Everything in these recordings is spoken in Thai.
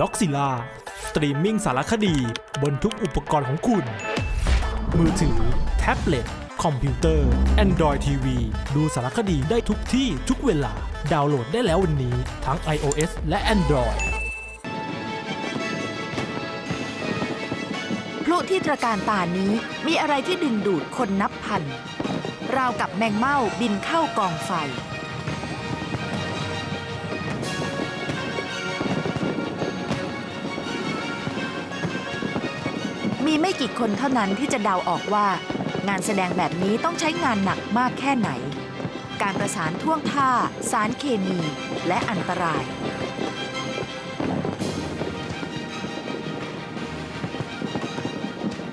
ด็อกซิล่าสตรีมมิ่งสารคดีบนทุกอุปกรณ์ของคุณ มือถือ แท็บเล็ต คอมพิวเตอร์ Android TV ดูสารคดีได้ทุกที่ทุกเวลา ดาวน์โหลดได้แล้ววันนี้ ทั้ง iOS และ Android พลุที่ตระการตานี้มีอะไรที่ดึงดูดคนนับพัน ราวกับแมงเม่าบินเข้ากองไฟ มีไม่กี่คนเท่านั้นที่จะเดาออกว่า งานแสดงแบบนี้ต้องใช้งานหนักมากแค่ไหน การประสานท่วงท่า สารเคมี และอันตราย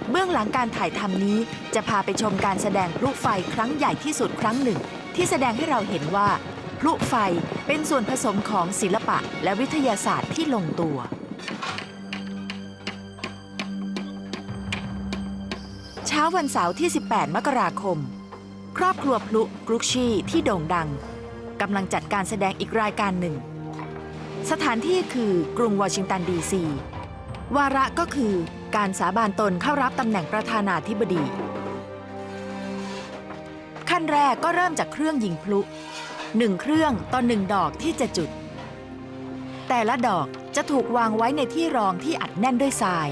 เบื้องหลังการถ่ายทำนี้จะพาไปชมการแสดงพลุไฟครั้งใหญ่ที่สุดครั้งหนึ่ง ที่แสดงให้เราเห็นว่าพลุไฟเป็นส่วนผสมของศิลปะและวิทยาศาสตร์ที่ลงตัว วันเสาร์ที่ 18 มกราคม ครอบครัวพลุกรุกชีที่โด่งดังกำลังจัดการแสดงอีกรายการหนึ่ง สถานที่คือกรุงวอชิงตันดีซี วาระก็คือการสาบานตนเข้ารับตำแหน่งประธานาธิบดี ขั้นแรกก็เริ่มจากเครื่องยิงพลุหนึ่งเครื่องต่อหนึ่งดอกที่จะจุด แต่ละดอกจะถูกวางไว้ในที่รองที่อัดแน่นด้วยทราย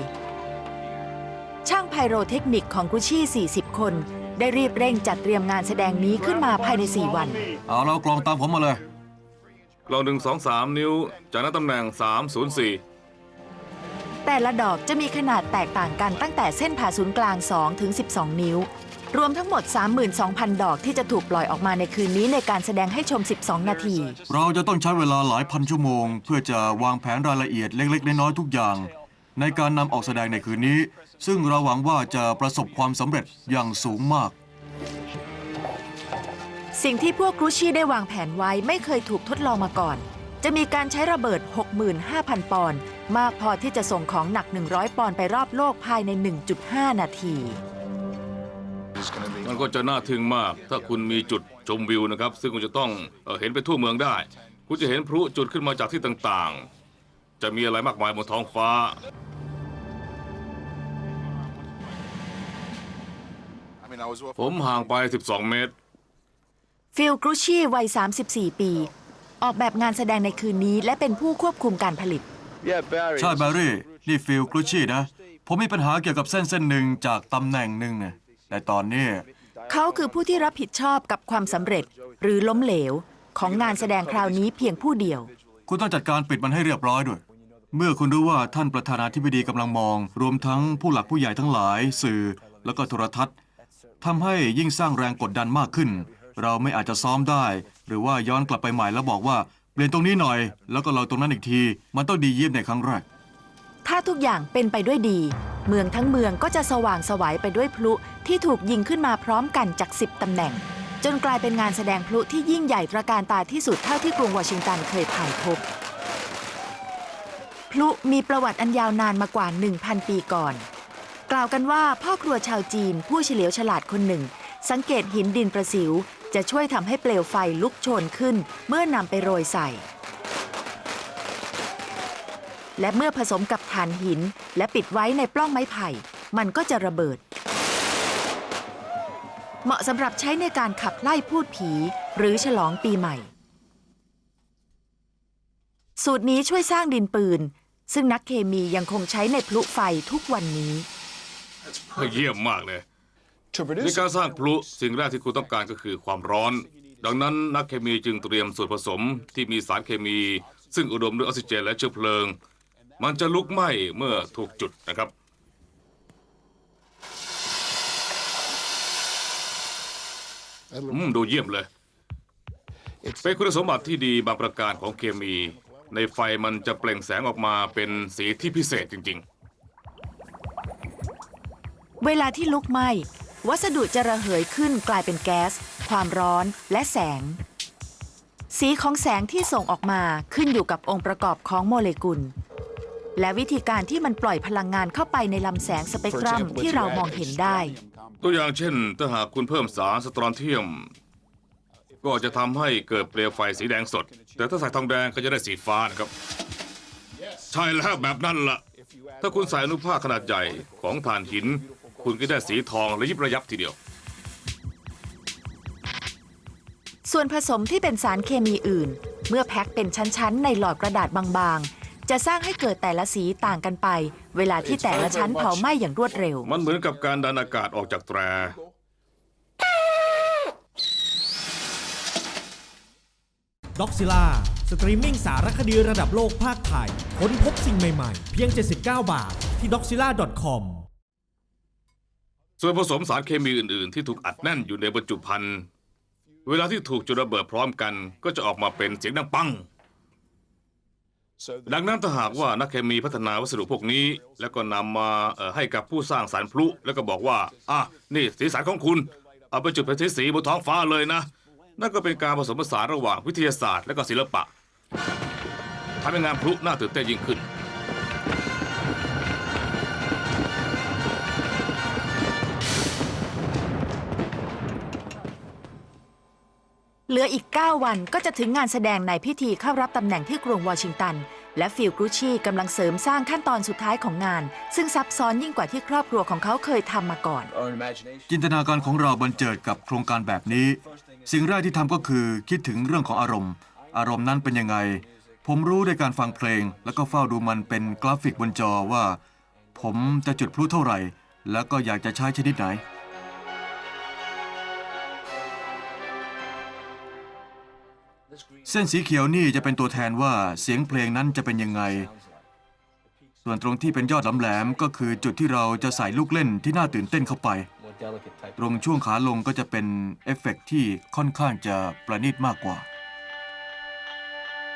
ช่างไพโรเทคนิคของกุชชี่ 40 คน ได้รีบเร่งจัดเตรียมงานแสดงนี้ขึ้นมาภายใน 4 วัน เอาเรากลองตามผมมาเลย กลองหนึ่งสองสามนิ้ว จากนั้นตำแหน่งสามศูนย์สี่แต่ละดอกจะมีขนาดแตกต่างกันตั้งแต่เส้นผ่าศูนย์กลาง 2 ถึง 12 นิ้ว รวมทั้งหมด 32,000 ดอกที่จะถูกปล่อยออกมาในคืนนี้ในการแสดงให้ชม 12 นาที เราจะต้องใช้เวลาหลายพันชั่วโมง เพื่อจะวางแผนรายละเอียดเล็กๆ น้อยๆทุกอย่าง ในการนำออกแสดงในคืนนี้ ซึ่งเราหวังว่าจะประสบความสำเร็จอย่างสูงมาก สิ่งที่พวกกรูชี่ได้วางแผนไว้ไม่เคยถูกทดลองมาก่อน จะมีการใช้ระเบิด 65,000 ปอนด์มากพอที่จะส่งของหนัก 100 ปอนด์ไปรอบโลกภายใน 1.5 นาที มันก็จะน่าทึ่งมาก ถ้าคุณมีจุดชมวิวนะครับ ซึ่งคุณจะต้องเอ่อเห็นไปทั่วเมืองได้ คุณจะเห็นพลุจุดขึ้นมาจากที่ต่างๆ จะมีอะไรมากมายบนท้องฟ้า ผมห่างไป 12 เมตร ฟิลกรูชี่วัย 34 ปี ออกแบบงานแสดงในคืนนี้ และเป็นผู้ควบคุมการผลิต ใช่แบร์รี่ นี่ฟิลกรุชชี่นะ ผมมีปัญหาเกี่ยวกับเส้นเส้นหนึ่งจากตำแหน่งหนึ่งนะแต่ตอนนี้ เขาคือผู้ที่รับผิดชอบกับความสำเร็จ หรือล้มเหลว ของงานแสดงคราวนี้เพียงผู้เดียว คุณต้องจัดการปิดมันให้เรียบร้อยด้วย เมื่อคุณรู้ว่าท่านประธานาธิบดีกำลังมอง รวมทั้งผู้หลักผู้ใหญ่ทั้งหลาย สื่อ แล้วก็โทรทัศน์ ทำให้ยิ่งสร้างแรงกดดันมากขึ้น เราไม่อาจจะซ้อมได้ หรือว่าย้อนกลับไปใหม่แล้วบอกว่าเปลี่ยนตรงนี้หน่อย แล้วก็ลองตรงนั้นอีกที มันต้องดีเยี่ยมในครั้งแรก ถ้าทุกอย่างเป็นไปด้วยดี เมืองทั้งเมืองก็จะสว่างสวัยไปด้วยพลุที่ถูกยิงขึ้นมาพร้อมกันจาก 10ตำแหน่ง จนกลายเป็นงานแสดงพลุที่ยิ่งใหญ่ตระการตาที่สุดเท่าที่กรุงวอชิงตันเคยผ่านพบพลุมีประวัติอันยาวนานมากว่า 1,000 ปีก่อน กล่าวกันว่าพ่อครัวชาวจีนผู้เฉลียวฉลาดคนหนึ่ง สังเกตหินดินประสิว จะช่วยทำให้เปลวไฟลุกโชนขึ้น เมื่อนำไปโรยใส่ และเมื่อผสมกับถ่านหิน และปิดไว้ในปล้องไม้ไผ่ มันก็จะระเบิด เหมาะสำหรับใช้ในการขับไล่พูดผี หรือฉลองปีใหม่ สูตรนี้ช่วยสร้างดินปืน ซึ่งนักเคมียังคงใช้ในพลุไฟทุกวันนี้ เยี่ยมมากเลย ในการสร้างพลุสิ่งแรกที่คุณต้องการก็คือความร้อน ดังนั้นนักเคมีจึงเตรียมส่วนผสมที่มีสารเคมี ซึ่งอุดมด้วยออกซิเจนและเชื้อเพลิง มันจะลุกไหม้เมื่อถูกจุดนะครับ อืมดูเยี่ยมเลย เป็นคุณสมบัติที่ดีบางประการของเคมี ในไฟมันจะเปล่งแสงออกมาเป็นสีที่พิเศษจริง ๆ เวลาที่ลุกไหม้ วัสดุจะระเหยขึ้นกลายเป็นแก๊ส ความร้อนและแสง สีของแสงที่ส่งออกมาขึ้นอยู่กับองค์ประกอบของโมเลกุล และวิธีการที่มันปล่อยพลังงานเข้าไปในลำแสงสเปกตรัมที่เรามองเห็นได้ ตัวอย่างเช่น ถ้าหากคุณเพิ่มสารสตรอนเทียม ก็จะทำให้เกิดเปลวไฟสีแดงสด แต่ถ้าใส่ทองแดงก็จะได้สีฟ้านะครับ ใช่แล้วแบบนั้นล่ะถ้าคุณใส่อนุภาคขนาดใหญ่ของถ่านหิน คุณก็ได้สีทองและยิบระยับทีเดียว ส่วนผสมที่เป็นสารเคมีอื่น เมื่อแพ็คเป็นชั้นๆ ในหลอดกระดาษบางๆ จะสร้างให้เกิดแต่ละสีต่างกันไป เวลาที่แต่ละชั้นเผาไหม้อย่างรวดเร็ว มันเหมือนกับการดันอากาศออกจากแตร ด็อกซิล่าสตรีมมิ่งสารคดีระดับโลกภาคไทย ค้นพบสิ่งใหม่ ๆ เพียง 79 บาท ที่ doxila.com ส่วนผสมสารเคมีอื่น ๆ ที่ถูกอัดแน่นอยู่ในบรรจุภัณฑ์เวลาที่ถูกจุดระเบิดพร้อมกัน ก็จะออกมาเป็นเสียงดังปัง ดังนั้นถ้าหากว่านักเคมีพัฒนาวัสดุพวกนี้ แล้วก็นำมาให้กับผู้สร้างสารพลุแล้วก็บอกว่าอะนี่สีสันของคุณ เอาไปจุดเป็นสีสีบนท้องฟ้าเลยนะ นั่นก็เป็นการผสมผสานระหว่างวิทยาศาสตร์ และก็ศิลปะทำให้งานพลุน่าตื่นเต้นยิ่งขึ้น เหลืออีก 9 วันก็จะถึงงานแสดงในพิธีเข้ารับตำแหน่งที่กรุงวอชิงตัน และฟิลกรูชีกำลังเสริมสร้างขั้นตอนสุดท้ายของงาน ซึ่งซับซ้อนยิ่งกว่าที่ครอบครัวของเขาเคยทำมาก่อน จินตนาการของเราบันเจิดกับโครงการแบบนี้ สิ่งแรกที่ทำก็คือคิดถึงเรื่องของอารมณ์ อารมณ์นั้นเป็นยังไง ผมรู้ด้วยการฟังเพลง แล้วก็เฝ้าดูมันเป็นกราฟิกบนจอว่า ผมจะจุดพลุเท่าไหร่ แล้วก็อยากจะใช้ชนิดไหน เส้นสีเขียวนี่จะเป็นตัวแทนว่าเสียงเพลงนั้นจะเป็นยังไง ส่วนตรงที่เป็นยอดแหลมๆก็คือจุดที่เราจะใส่ลูกเล่นที่น่าตื่นเต้นเข้าไป ตรงช่วงขาลงก็จะเป็นเอฟเฟกต์ที่ค่อนข้างจะประณีตมากกว่า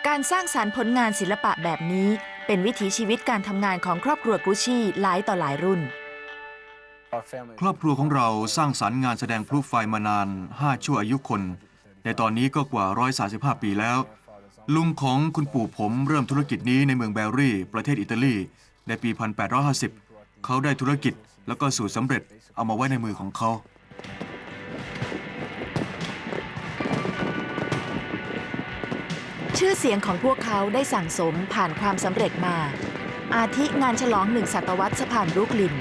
การสร้างสารรค์ผลงานศิลปะแบบนี้ เป็นวิถีชีวิตการทำงานของครอบครัวกรูชีหลายต่อหลายรุ่น ครอบครัวของเราสร้างสรรค์งานแสดงพลุไฟมานาน 5 ชั่วอายุคน ในตอนนี้ก็กว่า 135 ปีแล้ว ลุงของคุณปู่ผมเริ่มธุรกิจนี้ในเมืองแบรี่ ประเทศอิตาลี ในปี 1850 เขาได้ธุรกิจแล้วก็สูตรสำเร็จเอามาไว้ในมือของเขา ชื่อเสียงของพวกเขาได้สั่งสมผ่านความสำเร็จมา อาทิงานฉลองหนึ่งศตวรรษสะพานบรุกลิน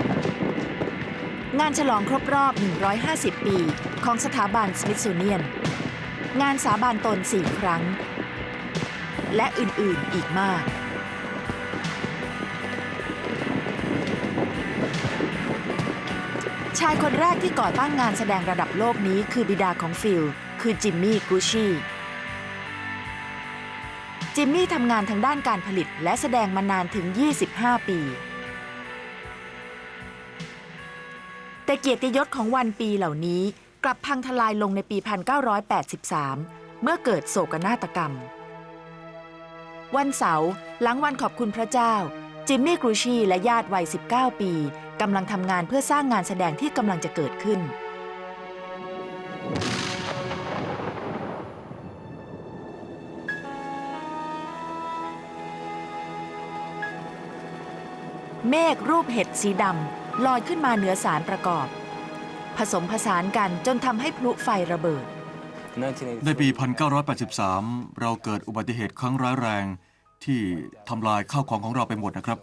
งานฉลองครบรอบ 150 ปี ของสถาบันสมิธโซเนียน งานสาบานตน4ครั้ง และอื่นๆอีกมากชายคนแรกที่ก่อตั้งงานแสดงระดับโลกนี้คือบิดาของฟิล คือจิมมี่กูชีจิมมี่ทำงานทางด้านการผลิตและแสดงมานานถึง 25 ปี แต่เกียรติยศของวันปีเหล่านี้ กลับพังทลายลงในปี 1983 เมื่อเกิดโศกนาฏกรรม วันเสาร์หลังวันขอบคุณพระเจ้า จิมมี่กรูชีและญาติวัย 19 ปีกำลังทำงานเพื่อสร้างงานแสดงที่กำลังจะเกิดขึ้น เมฆรูปเห็ดสีดำลอยขึ้นมาเหนือสารประกอบ ผสมผสานกันจนทำให้พลุไฟระเบิด ในปี 1983 เราเกิดอุบัติเหตุครั้งร้ายแรงที่ทำลายข้าวของของเราไปหมดนะครับ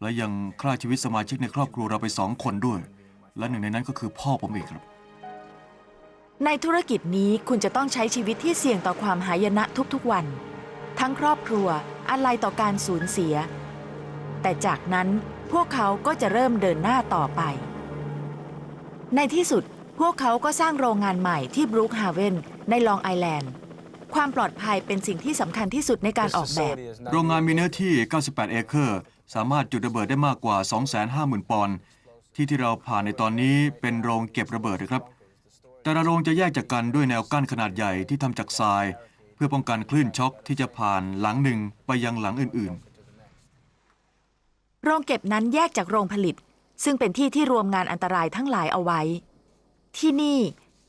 และยังฆ่าชีวิตสมาชิกในครอบครัวเราไปสองคนด้วย และหนึ่งในนั้นก็คือพ่อผมเองครับ ในธุรกิจนี้คุณจะต้องใช้ชีวิตที่เสี่ยงต่อความหายนะทุกๆวัน ทั้งครอบครัวอะไรต่อการสูญเสีย แต่จากนั้นพวกเขาก็จะเริ่มเดินหน้าต่อไป ในที่สุดพวกเขาก็สร้างโรงงานใหม่ที่บรูคฮาเวนในลองไอแลนด์ ความปลอดภัยเป็นสิ่งที่สำคัญที่สุดในการออกแบบ โรงงานมีเนื้อที่ 98 เอเคอร์ สามารถจุดระเบิดได้มากกว่า 250,000 ปอนด์ ที่ที่เราผ่านในตอนนี้เป็นโรงเก็บระเบิดนะครับ แต่ละโรงจะแยกจากกันด้วยแนวกั้นขนาดใหญ่ที่ทำจากทราย เพื่อป้องกันคลื่นช็อคที่จะผ่านหลังหนึ่งไปยังหลังอื่น ๆ โรงเก็บนั้นแยกจากโรงผลิต ซึ่งเป็นที่ที่รวมงานอันตรายทั้งหลายเอาไว้ ที่นี่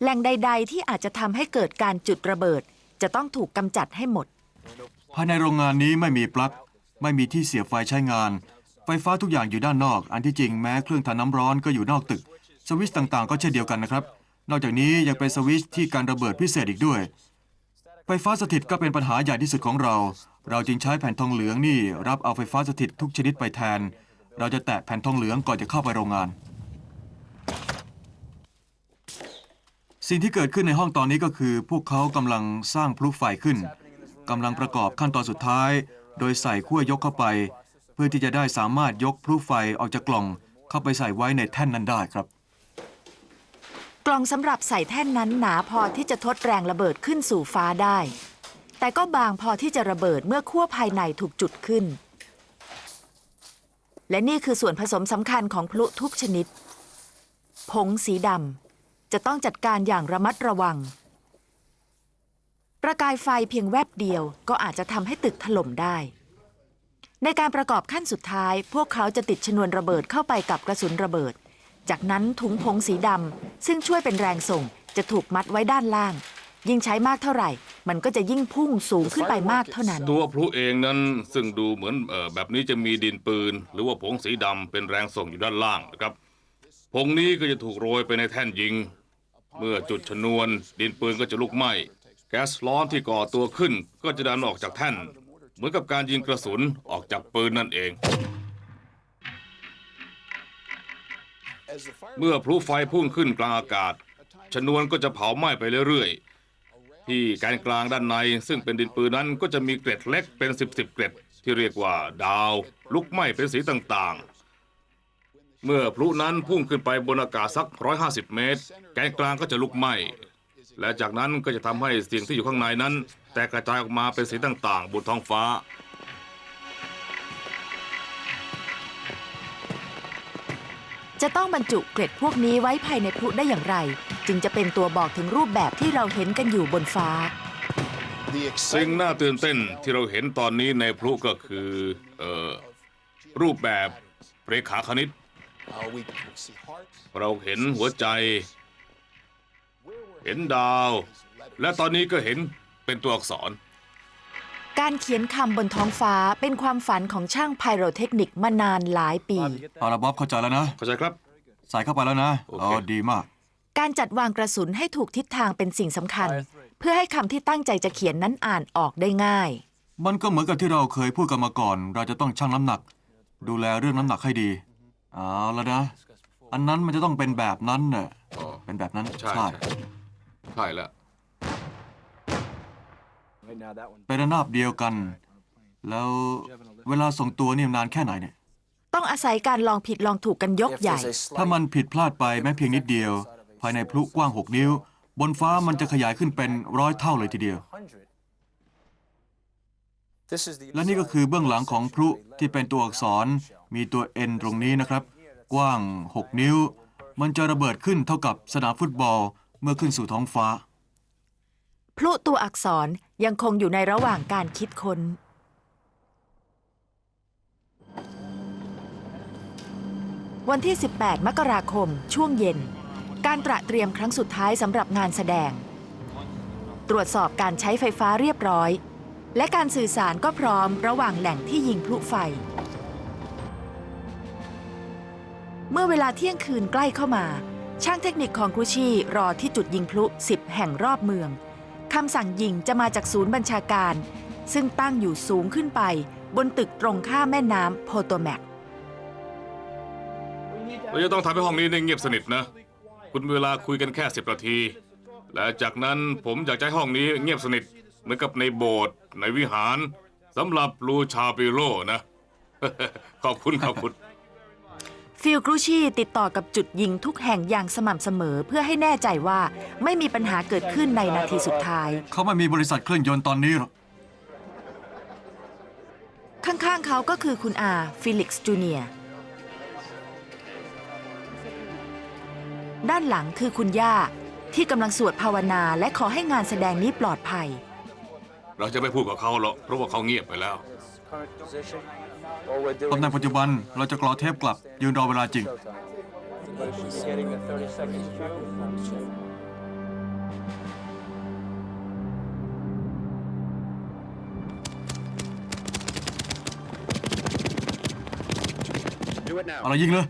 แหล่งใด ๆ ที่อาจจะทำให้เกิดการจุดระเบิด จะต้องถูกกำจัดให้หมด ภายในโรงงานนี้ไม่มีปลั๊ก ไม่มีที่เสียบไฟใช้งาน ไฟฟ้าทุกอย่างอยู่ด้านนอก อันที่จริงแม้เครื่องทำน้ำร้อนก็อยู่นอกตึก สวิตช์ต่างๆ ก็เช่นเดียวกันนะครับ นอกจากนี้ยังเป็นสวิตช์ที่การระเบิดพิเศษอีกด้วย ไฟฟ้าสถิตก็เป็นปัญหาใหญ่ที่สุดของเรา เราจึงใช้แผ่นทองเหลืองนี่ รับเอาไฟฟ้าสถิตทุกชนิดไปแทน เราจะแตะแผ่นทองเหลืองก่อนจะเข้าไปโรงงาน สิ่งที่เกิดขึ้นในห้องตอนนี้ก็คือ พวกเขากำลังสร้างพลุไฟขึ้นกำลังประกอบขั้นตอนสุดท้าย โดยใส่ขั้วยกเข้าไป เพื่อที่จะได้สามารถยกพลุไฟออกจากกล่องเข้าไปใส่ไว้ในแท่นนั้นได้ครับ กล่องสำหรับใส่แท่นนั้นหนาพอที่จะทดแรงระเบิดขึ้นสู่ฟ้าได้ แต่ก็บางพอที่จะระเบิดเมื่อขั้วภายในถูกจุดขึ้น และนี่คือส่วนผสมสำคัญของพลุทุกชนิด ผงสีดำจะต้องจัดการอย่างระมัดระวัง ประกายไฟเพียงแวบเดียวก็อาจจะทำให้ตึกถล่มได้ ในการประกอบขั้นสุดท้าย พวกเขาจะติดชนวนระเบิดเข้าไปกับกระสุนระเบิด จากนั้นถุงผงสีดำซึ่งช่วยเป็นแรงส่งจะถูกมัดไว้ด้านล่าง ยิ่งใช้มากเท่าไหร่ มันก็จะยิ่งพุ่งสูงขึ้นไปมากเท่านั้น ตัวพลุเองนั้นซึ่งดูเหมือนเออแบบนี้จะมีดินปืน หรือว่าผงสีดำเป็นแรงส่งอยู่ด้านล่างนะครับผงนี้ก็จะถูกโรยไปในแท่นยิง เมื่อจุดชนวน ดินปืนก็จะลุกไหม้แก๊สร้อนที่ก่อตัวขึ้นก็จะดันออกจากแท่น เหมือนกับการยิงกระสุนออกจากปืนนั่นเอง เมื่อพลุไฟพุ่งขึ้นกลางอากาศ ชนวนก็จะเผาไหม้ไปเรื่อยๆ ที่แกนกลางด้านในซึ่งเป็นดินปืนนั้นก็จะมีเกล็ดเล็กเป็นสิบสิบเกล็ดที่เรียกว่าดาว ลุกไหม้เป็นสีต่างๆ เมื่อพลุนั้นพุ่งขึ้นไปบนอากาศสัก 150 เมตร แกนกลางก็จะลุกไหม้และจากนั้นก็จะทำให้สิ่งที่อยู่ข้างในนั้น แตกกระจายออกมาเป็นสีต่างๆ บนท้องฟ้า จะต้องบรรจุเกล็ดพวกนี้ไว้ภายในพลุได้อย่างไร จึงจะเป็นตัวบอกถึงรูปแบบที่เราเห็นกันอยู่บนฟ้า สิ่งน่าตื่นเต้นที่เราเห็นตอนนี้ในพลุก็คือเอ่อรูปแบบเรขาคณิต เราเห็นหัวใจ เห็นดาว และตอนนี้ก็เห็นเป็นตัวอักษร การเขียนคำบนท้องฟ้าเป็นความฝันของช่างไพโรเทคนิกมานานหลายปี เอาละบ๊อบเข้าใจแล้วนะ เข้าใจครับ ใส่เข้าไปแล้วนะโอเคอ๋อดีมาก การจัดวางกระสุนให้ถูกทิศทางเป็นสิ่งสำคัญ เพื่อให้คำที่ตั้งใจจะเขียนนั้นอ่านออกได้ง่าย มันก็เหมือนกับที่เราเคยพูดกันมาก่อน เราจะต้องชั่งน้ำหนัก ดูแลเรื่องน้ำหนักให้ดี เอาแล้วนะ อันนั้นมันจะต้องเป็นแบบนั้นเน่ะอ๋อเป็นแบบนั้นใช่ใช่ใช่แล้ว เป็นระนาบเดียวกัน แล้วเวลาส่งตัวนี่นานแค่ไหนเนี่ย ต้องอาศัยการลองผิดลองถูกกันยกใหญ่ ถ้ามันผิดพลาดไปแม้เพียงนิดเดียว ภายในพลุกว้าง 6 นิ้ว บนฟ้ามันจะขยายขึ้นเป็นร้อยเท่าเลยทีเดียว และนี่ก็คือเบื้องหลังของพลุที่เป็นตัวอักษรมีตัว N ตรงนี้นะครับ กว้าง 6 นิ้ว มันจะระเบิดขึ้นเท่ากับสนามฟุตบอลเมื่อขึ้นสู่ท้องฟ้า พลุตัวอักษรยังคงอยู่ในระหว่างการคิดค้น วันที่ 18 มกราคม ช่วงเย็น การตระเตรียมครั้งสุดท้ายสำหรับงานแสดง ตรวจสอบการใช้ไฟฟ้าเรียบร้อย และการสื่อสารก็พร้อมระหว่างแหล่งที่ยิงพลุไฟ เมื่อเวลาเที่ยงคืนใกล้เข้ามา ช่างเทคนิคของกรุชีรอที่จุดยิงพลุ 10 แห่งรอบเมือง คำสั่งยิงจะมาจากศูนย์บัญชาการ ซึ่งตั้งอยู่สูงขึ้นไป บนตึกตรงข้ามแม่น้ำโพโตแมกเราจะต้องทำให้ห้องนี้เงียบสนิทนะ คุณเวลาคุยกันแค่สิบนาที และจากนั้นผมอยากให้ห้องนี้เงียบสนิทเหมือนกับในโบสถ์ในวิหารสำหรับลูชาปิโรนะ ขอบคุณขอบคุณ ฟิลกรุชีติดต่อกับจุดยิงทุกแห่งอย่างสม่ำเสมอเพื่อให้แน่ใจว่าไม่มีปัญหาเกิดขึ้นในนาทีสุดท้าย เขาไม่มีบริษัทเครื่องยนต์ตอนนี้หรอกข้างๆเขาก็คือคุณอาฟิลิกซ์จูเนียร์ด้านหลังคือคุณย่าที่กำลังสวดภาวนาและขอให้งานแสดงนี้ปลอดภัย เราจะไม่พูดกับเขาหรอกเพราะว่าเขาเงียบไปแล้ว ตำแหน่งปัจจุบันเราจะกรอเทปกลับ ยืนรอเวลาจริง เอาละยิงเลย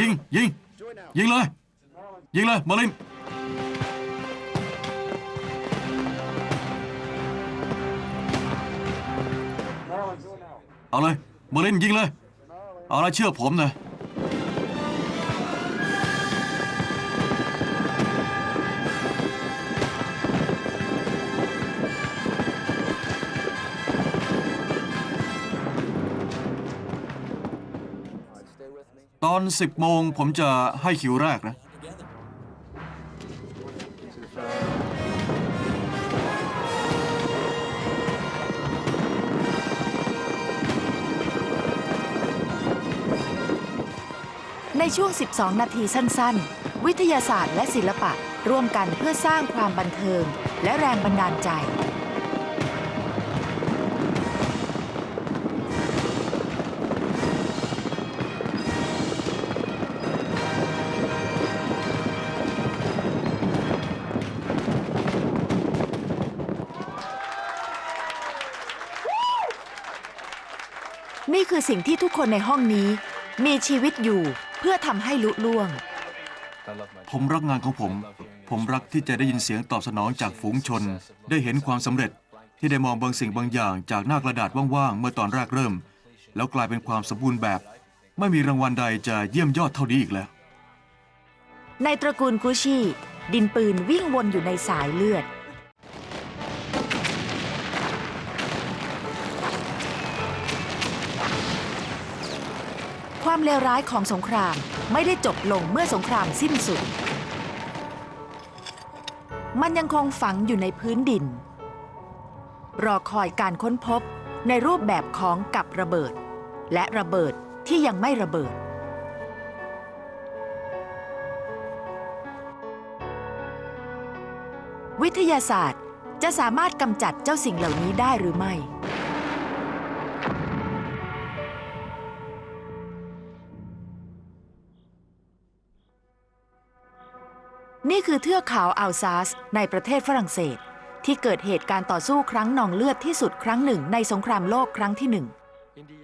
ยิง ยิง ยิงเลย ยิงเลย มาลิน เอาเลยเบอร์ลินยิงเลย เอาละเชื่อผมนะตอน 10 โมงผมจะให้คิวแรกนะ ช่วง 12 นาทีสั้น ๆ วิทยาศาสตร์และศิลปะร่วมกันเพื่อสร้างความบันเทิง และแรงบันดาลใจ นี่คือสิ่งที่ทุกคนในห้องนี้มีชีวิตอยู่ เพื่อทำให้ลุล่วง ผมรักงานของผม ผมรักที่จะได้ยินเสียงตอบสนองจากฝูงชน ได้เห็นความสำเร็จที่ได้มองบางสิ่งบางอย่างจากหน้ากระดาษว่างๆ เมื่อตอนแรกเริ่ม แล้วกลายเป็นความสมบูรณ์แบบ ไม่มีรางวัลใดจะเยี่ยมยอดเท่านี้อีกแล้ว ในตระกูลกุชีดินปืนวิ่งวนอยู่ในสายเลือด ความเลวร้ายของสงครามไม่ได้จบลงเมื่อสงครามสิ้นสุด มันยังคงฝังอยู่ในพื้นดิน รอคอยการค้นพบในรูปแบบของกับระเบิด และระเบิดที่ยังไม่ระเบิด วิทยาศาสตร์จะสามารถกำจัดเจ้าสิ่งเหล่านี้ได้หรือไม่ คือเทือกเขาอัลซาสในประเทศฝรั่งเศส ที่เกิดเหตุการณ์ต่อสู้ครั้งนองเลือดที่สุดครั้งหนึ่งในสงครามโลกครั้งที่หนึ่ง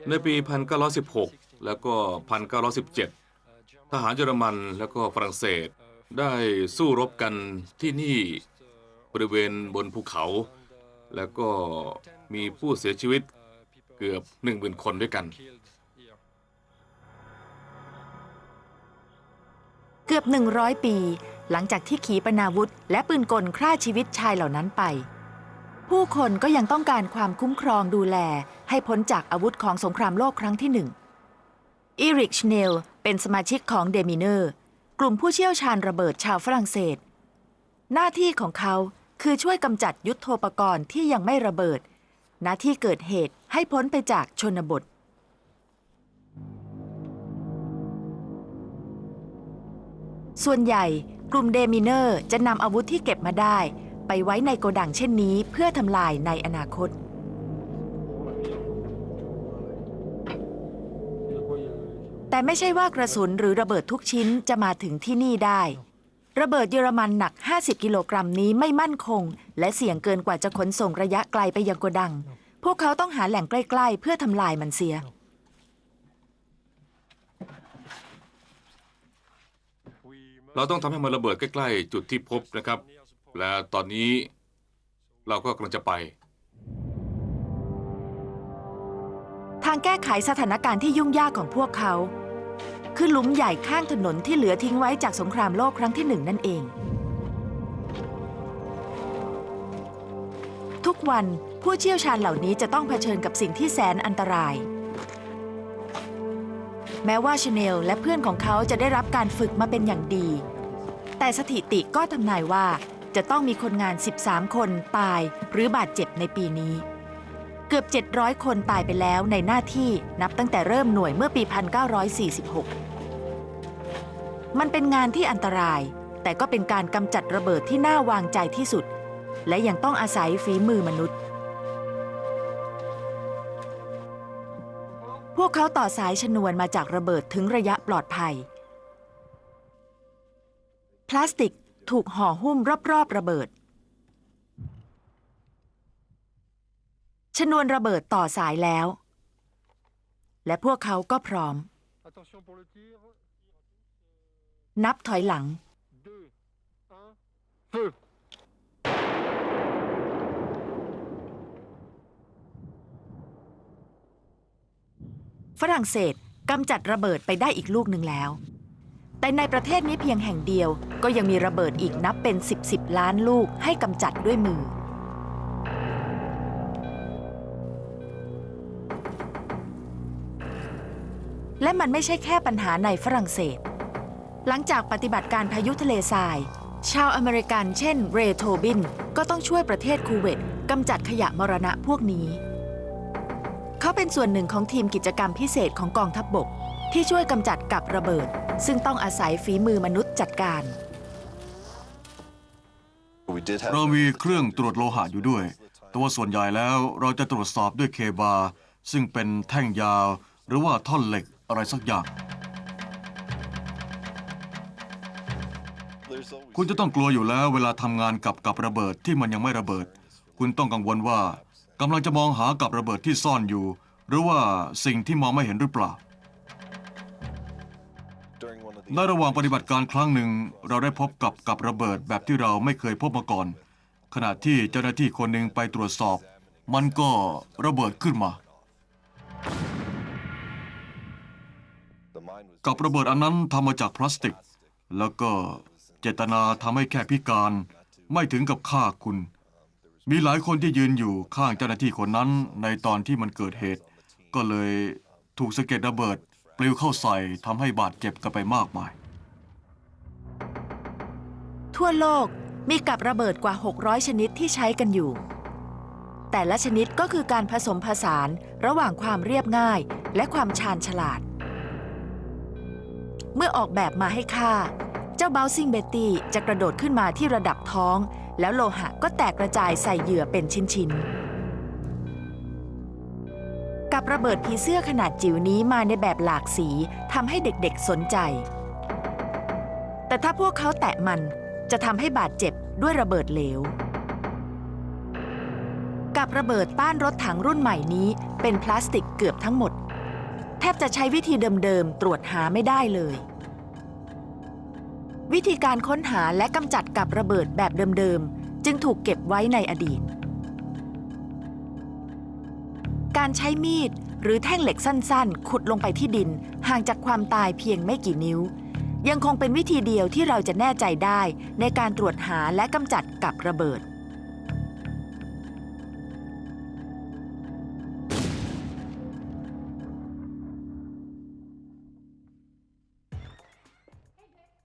ในปี 1916 แล้วก็ 1917 ทหารเยอรมันแล้วก็ฝรั่งเศส ได้สู้รบกันที่นี่บริเวณบนภูเขา แล้วก็มีผู้เสียชีวิตเกือบ10,000คนด้วยกัน เกือบ 100 ปี หลังจากที่ขีปนาวุธ และปืนกลฆ่าชีวิตชายเหล่านั้นไป ผู้คนก็ยังต้องการความคุ้มครองดูแล ให้พ้นจากอาวุธของสงครามโลกครั้งที่หนึ่งอีริกชเนลเป็นสมาชิกของเดมิเนอร์ กลุ่มผู้เชี่ยวชาญระเบิดชาวฝรั่งเศส หน้าที่ของเขาคือช่วยกำจัดยุทโธปกรณ์ที่ยังไม่ระเบิดณที่เกิดเหตุให้พ้นไปจากชนบทส่วนใหญ่ กลุ่มเดมิเนอร์จะนำอาวุธที่เก็บมาได้ ไปไว้ในโกดังเช่นนี้เพื่อทำลายในอนาคต แต่ไม่ใช่ว่ากระสุนหรือระเบิดทุกชิ้นจะมาถึงที่นี่ได้ ระเบิดเยอรมันหนัก 50 กิโลกรัมนี้ไม่มั่นคง และเสี่ยงเกินกว่าจะขนส่งระยะไกลไปยังโกดัง พวกเขาต้องหาแหล่งใกล้ ๆ เพื่อทำลายมันเสีย เราต้องทำให้มันระเบิดใกล้ๆจุดที่พบนะครับ และตอนนี้เราก็กำลังจะไป ทางแก้ไขสถานการณ์ที่ยุ่งยากของพวกเขา คือหลุมใหญ่ข้างถนนที่เหลือทิ้งไว้จากสงครามโลกครั้งที่หนึ่งนั่นเอง ทุกวันผู้เชี่ยวชาญเหล่านี้จะต้องเผชิญกับสิ่งที่แสนอันตราย แม้ว่าชาเนลและเพื่อนของเขาจะได้รับการฝึกมาเป็นอย่างดี แต่สถิติก็ทำนายว่าจะต้องมีคนงาน 13 คนตายหรือบาดเจ็บในปีนี้ เกือบ 700 คนตายไปแล้วในหน้าที่นับตั้งแต่เริ่มหน่วยเมื่อปี 1946 มันเป็นงานที่อันตราย แต่ก็เป็นการกำจัดระเบิดที่น่าวางใจที่สุด และยังต้องอาศัยฝีมือมนุษย์ พวกเขาต่อสายชนวนมาจากระเบิดถึงระยะปลอดภัย พลาสติกถูกห่อหุ้มรอบๆระเบิด ชนวนระเบิดต่อสายแล้ว และพวกเขาก็พร้อม นับถอยหลัง 2, 1, ฝรั่งเศสกำจัดระเบิดไปได้อีกลูกหนึ่งแล้ว แต่ในประเทศนี้เพียงแห่งเดียวก็ยังมีระเบิดอีกนับเป็น 10บสล้านลูกให้กำจัดด้วยมือ และมันไม่ใช่แค่ปัญหาในฝรั่งเศส หลังจากปฏิบัติการพายุทะเลทราย ชาวอเมริกันเช่น เรโทบิน ก็ต้องช่วยประเทศคูเวตกำจัดขยะมรณะพวกนี้ เขาเป็นส่วนหนึ่งของทีมกิจกรรมพิเศษของกองทัพบบก ที่ช่วยกำจัดกับระเบิด ซึ่งต้องอาศัยฝีมือมนุษย์จัดการ เรามีเครื่องตรวจโลหะอยู่ด้วย แต่ว่าส่วนใหญ่แล้วเราจะตรวจสอบด้วยเคบาร์ซึ่งเป็นแท่งยาว หรือว่าท่อนเหล็กอะไรสักอย่าง คุณจะต้องกลัวอยู่แล้วเวลาทำงานกับกับระเบิดที่มันยังไม่ระเบิด คุณต้องกังวลว่ากำลังจะมองหากับระเบิดที่ซ่อนอยู่ หรือว่าสิ่งที่มองไม่เห็นหรือเปล่า ในระหว่างปฏิบัติการครั้งหนึ่ง เราได้พบกับกับระเบิดแบบที่เราไม่เคยพบมาก่อน ขณะที่เจ้าหน้าที่คนหนึ่งไปตรวจสอบ มันก็ระเบิดขึ้นมา กับระเบิดอันนั้นทำมาจากพลาสติก แล้วก็เจตนาทำให้แค่พิการไม่ถึงกับฆ่าคุณ มีหลายคนที่ยืนอยู่ข้างเจ้าหน้าที่คนนั้นในตอนที่มันเกิดเหตุ ก็เลยถูกสะเก็ดระเบิดปลิวเข้าใส่ทำให้บาดเจ็บกันไปมากมาย ทั่วโลกมีกับระเบิดกว่า 600 ชนิดที่ใช้กันอยู่ แต่ละชนิดก็คือการผสมผสานระหว่างความเรียบง่ายและความชาญฉลาด เมื่อออกแบบมาให้ฆ่าเจ้าเบลซิงเบตตี้จะกระโดดขึ้นมาที่ระดับท้อง แล้วโลหะก็แตกกระจายใส่เหยื่อเป็นชิ้นๆ กับระเบิดผีเสื้อขนาดจิ๋วนี้มาในแบบหลากสีทำให้เด็กๆสนใจ แต่ถ้าพวกเขาแตะมันจะทำให้บาดเจ็บด้วยระเบิดเหลว กับระเบิดต้านรถถังรุ่นใหม่นี้เป็นพลาสติกเกือบทั้งหมด แทบจะใช้วิธีเดิมๆ ตรวจหาไม่ได้เลย วิธีการค้นหาและกำจัดกับระเบิดแบบเดิมๆ จึงถูกเก็บไว้ในอดีต การใช้มีดหรือแท่งเหล็กสั้นๆ ขุดลงไปที่ดิน ห่างจากความตายเพียงไม่กี่นิ้ว ยังคงเป็นวิธีเดียวที่เราจะแน่ใจได้ในการตรวจหาและกำจัดกับระเบิด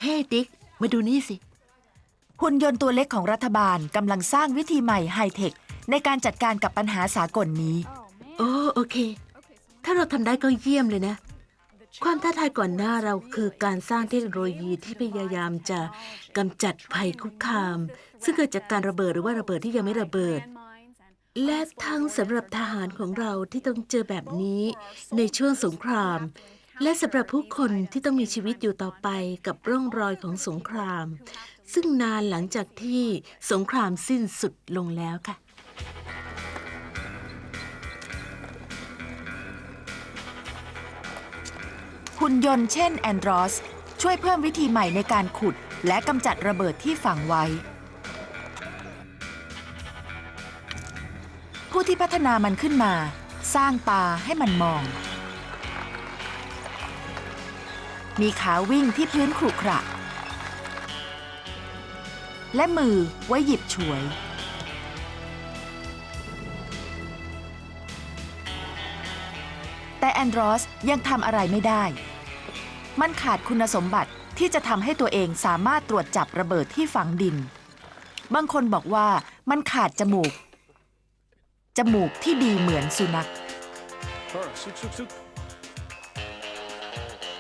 เฮ้ดิกมาดูนี่สิ หุ่นยนต์ตัวเล็กของรัฐบาลกำลังสร้างวิธีใหม่ไฮเทคในการจัดการกับปัญหาสากลนี้ โอ้โอเค ถ้าเราทำได้ก็เยี่ยมเลยนะ ความท้าทายก่อนหน้าเราคือการสร้างเทคโนโลยีที่พยายามจะกำจัดภัยคุกคาม ซึ่งเกิดจากการระเบิดหรือว่าระเบิดที่ยังไม่ระเบิด และทั้งสำหรับทหารของเราที่ต้องเจอแบบนี้ในช่วงสงคราม และสำหรับผู้คนที่ต้องมีชีวิตอยู่ต่อไปกับร่องรอยของสงคราม ซึ่งนานหลังจากที่สงครามสิ้นสุดลงแล้วค่ะ หุ่นยนต์เช่นแอนดรอสช่วยเพิ่มวิธีใหม่ในการขุด และกำจัดระเบิดที่ฝังไว้ ผู้ที่พัฒนามันขึ้นมา สร้างตาให้มันมอง มีขาวิ่งที่พื้นขรุขระ และมือไว้หยิบฉวย แต่แอนดรอสยังทำอะไรไม่ได้ มันขาดคุณสมบัติที่จะทำให้ตัวเองสามารถตรวจจับระเบิดที่ฝังดิน บางคนบอกว่ามันขาดจมูก จมูกที่ดีเหมือนสุนัข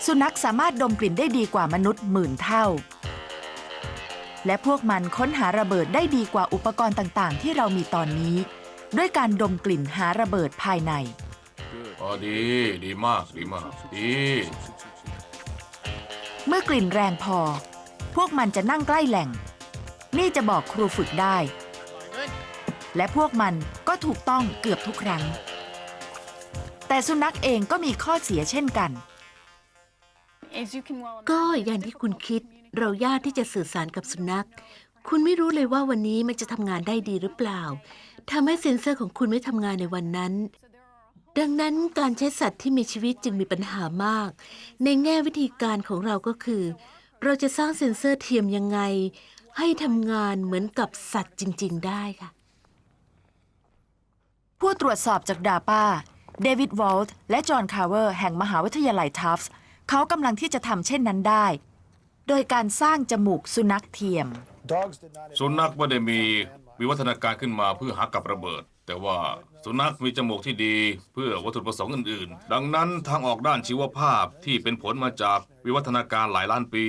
สุนัขสามารถดมกลิ่นได้ดีกว่ามนุษย์หมื่นเท่า และพวกมันค้นหาระเบิดได้ดีกว่าอุปกรณ์ต่างๆ ที่เรามีตอนนี้ ด้วยการดมกลิ่นหาระเบิดภายใน อ๋อดี ดีมาก ดีมาก ดี เมื่อกลิ่นแรงพอ พวกมันจะนั่งใกล้แหล่ง นี่จะบอกครูฝึกได้ และพวกมันก็ถูกต้องเกือบทุกครั้ง แต่สุนัขเองก็มีข้อเสียเช่นกัน ก็อย่างที่คุณคิดเรายากที่จะสื่อสารกับสุนัข คุณไม่รู้เลยว่าวันนี้มันจะทำงานได้ดีหรือเปล่าทำให้เซ็นเซอร์ของคุณไม่ทำงานในวันนั้น ดังนั้นการใช้สัตว์ที่มีชีวิตจึงมีปัญหามาก ในแง่วิธีการของเราก็คือ เราจะสร้างเซ็นเซอร์เทียมยังไง ให้ทำงานเหมือนกับสัตว์จริง ๆ ได้ค่ะ ผู้ตรวจสอบจากดาป้า เดวิดวอลต์และจอห์นคาร์เวอร์แห่งมหาวิทยาลัยทัฟส์เขากำลังที่จะทำเช่นนั้นได้ โดยการสร้างจมูกสุนัขเทียม สุนัขไม่ได้มีวิวัฒนาการขึ้นมาเพื่อหากับระเบิด แต่ว่าสุนัขมีจมูกที่ดีเพื่อวัตถุประสงค์อื่นๆ ดังนั้นทางออกด้านชีวภาพที่เป็นผลมาจากวิวัฒนาการหลายล้านปี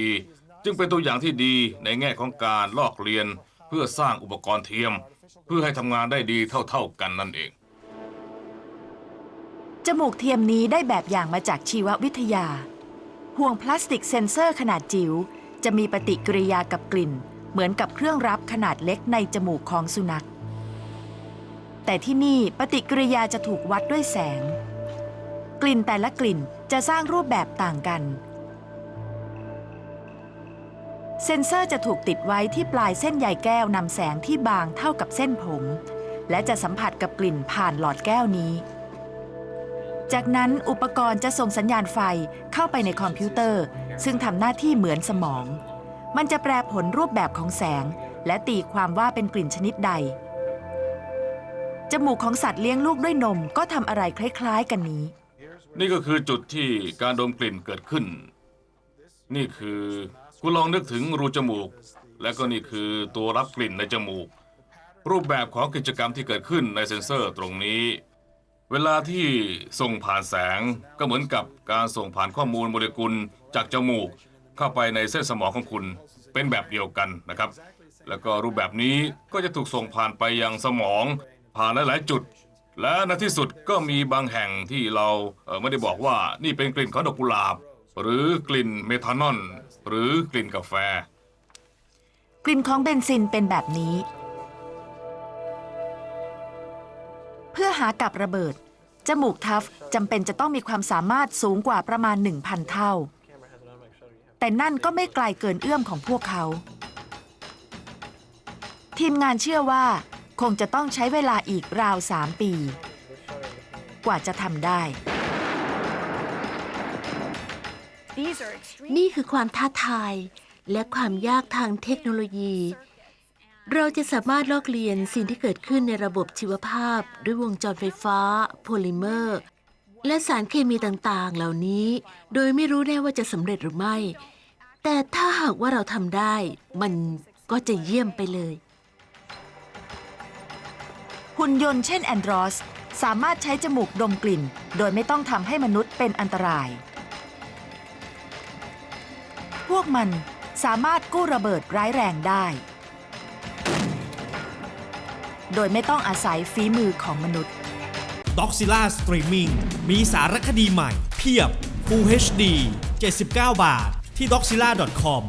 จึงเป็นตัวอย่างที่ดีในแง่ของการลอกเรียน เพื่อสร้างอุปกรณ์เทียม เพื่อให้ทำงานได้ดีเท่าๆกันนั่นเอง จมูกเทียมนี้ได้แบบอย่างมาจากชีววิทยา ห่วงพลาสติกเซนเซอร์ขนาดจิ๋วจะมีปฏิกิริยากับกลิ่น เหมือนกับเครื่องรับขนาดเล็กในจมูกของสุนัข แต่ที่นี่ปฏิกิริยาจะถูกวัดด้วยแสง กลิ่นแต่ละกลิ่นจะสร้างรูปแบบต่างกัน เซนเซอร์จะถูกติดไว้ที่ปลายเส้นใยแก้วนำแสงที่บางเท่ากับเส้นผม และจะสัมผัสกับกลิ่นผ่านหลอดแก้วนี้ จากนั้นอุปกรณ์จะส่งสัญญาณไฟเข้าไปในคอมพิวเตอร์ ซึ่งทำหน้าที่เหมือนสมอง มันจะแปลผลรูปแบบของแสง และตีความว่าเป็นกลิ่นชนิดใด จมูกของสัตว์เลี้ยงลูกด้วยนมก็ทำอะไรคล้ายๆกันนี้ นี่ก็คือจุดที่การดมกลิ่นเกิดขึ้น นี่คือคุณลองนึกถึงรูจมูก และก็นี่คือตัวรับกลิ่นในจมูก รูปแบบของกิจกรรมที่เกิดขึ้นในเซ็นเซอร์ตรงนี้ เวลาที่ส่งผ่านแสงก็เหมือนกับการส่งผ่านข้อมูลโมเลกุลจากจมูก เข้าไปในเส้นสมองของคุณเป็นแบบเดียวกันนะครับ แล้วก็รูปแบบนี้ก็จะถูกส่งผ่านไปยังสมอง ผ่านหลายๆจุด และในที่สุดก็มีบางแห่งที่เราเอ่อไม่ได้บอกว่านี่เป็นกลิ่นของดอกกุหลาบ หรือกลิ่นเมทานอลหรือกลิ่นกาแฟ กลิ่นของเบนซินเป็นแบบนี้ เพื่อหากับระเบิด จมูกทัฟจำเป็นจะต้องมีความสามารถสูงกว่าประมาณ 1,000 เท่า แต่นั่นก็ไม่ไกลเกินเอื้อมของพวกเขา ทีมงานเชื่อว่า คงจะต้องใช้เวลาอีกราว3ปี กว่าจะทำได้ นี่คือความท้าทาย และความยากทางเทคโนโลยี เราจะสามารถลอกเลียนสิ่งที่เกิดขึ้นในระบบชีวภาพ ด้วยวงจรไฟฟ้า โพลิเมอร์ และสารเคมีต่างๆ เหล่านี้ โดยไม่รู้แน่ว่าจะสำเร็จหรือไม่ แต่ถ้าหากว่าเราทำได้ มันก็จะเยี่ยมไปเลย หุ่นยนต์เช่นแอนดรอสสามารถใช้จมูกดมกลิ่น โดยไม่ต้องทำให้มนุษย์เป็นอันตราย พวกมันสามารถกู้ระเบิดร้ายแรงได้ โดยไม่ต้องอาศัยฝีมือของมนุษย์ด็อกซิล่าสตรีมมิ่งมีสารคดีใหม่ เพียบ Full HD 79 บาท ที่ doxila.com